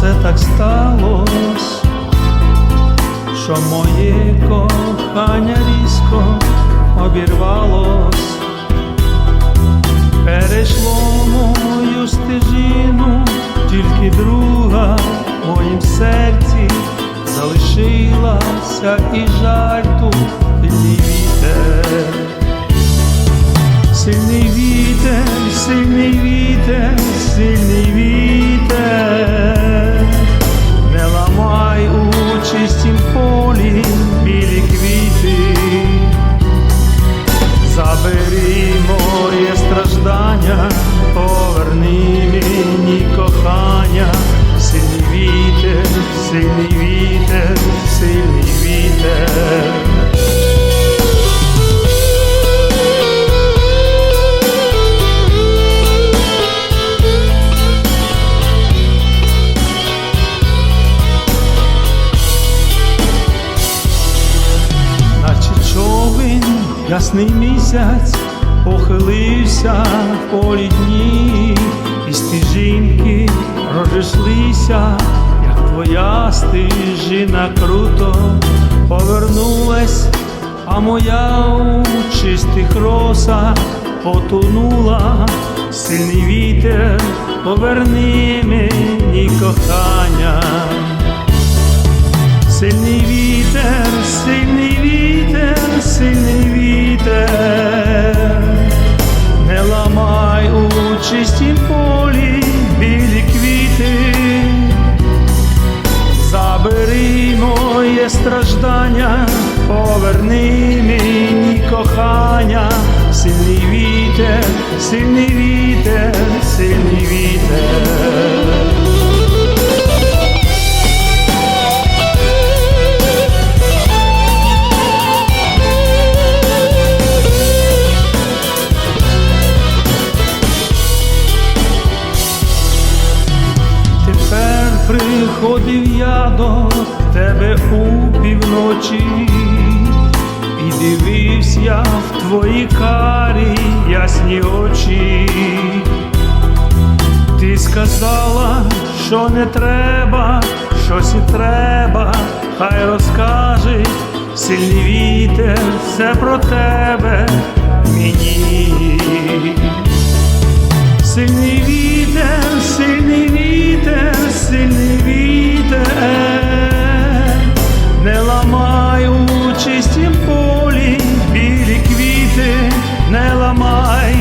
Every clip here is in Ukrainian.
все так сталось, що моє кохання різко обірвалось, перейшло мою стежину, тільки друга в моїм серці залишилася і жаль тут вітер. Сильний вітер, сильний вітер, сильний вітер, ясний місяць похилився в полі дні, і стежинки розійшлися, як твоя стежина круто повернулась, а моя у чистих росах потонула, сильний вітер, поверни мені кохання. Сильний вітер, сильний вітер, сильний вітер, не ламай у чистім полі білі квіти, забери моє страждання, поверни мені кохання, сильний вітер, сильний вітер, сильний вітер. Приходив я до тебе у півночі, і дивився я в твої карі ясні очі. Ти сказала, що не треба, щось і треба, хай розкаже сильний вітер, все про тебе ламай у чистім полі. Білі квіти, не ламай,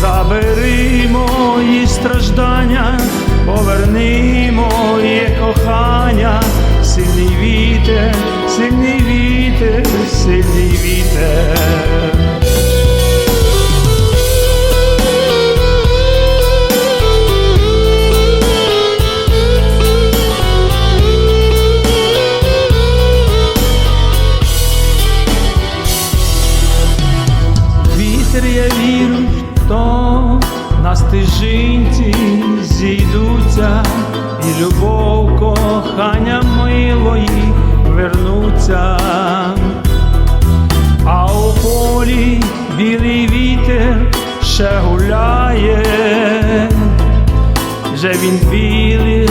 забери мої страждання, поверни Вітер, я вірю, то на стежинці зійдуться, і любов, кохання милої вернуться, а у полі білий вітер ще гуляє, вже він білих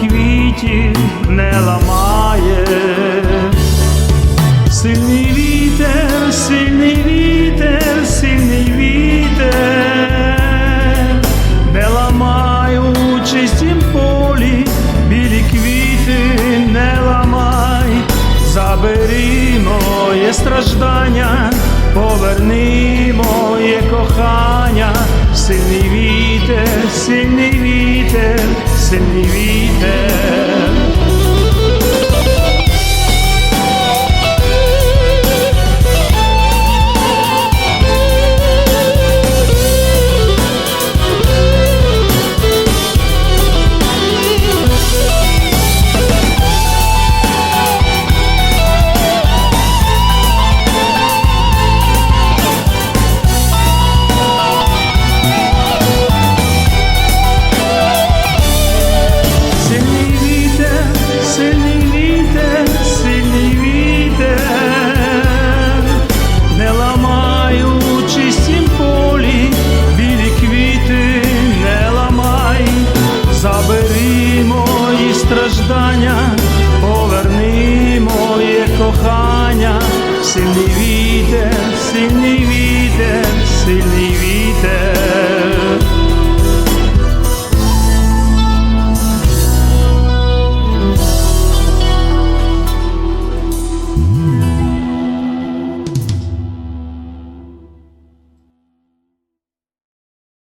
квітів не ламає. Страждання, поверни моє кохання, сильний вітер, сильний вітер, сильний вітер. in the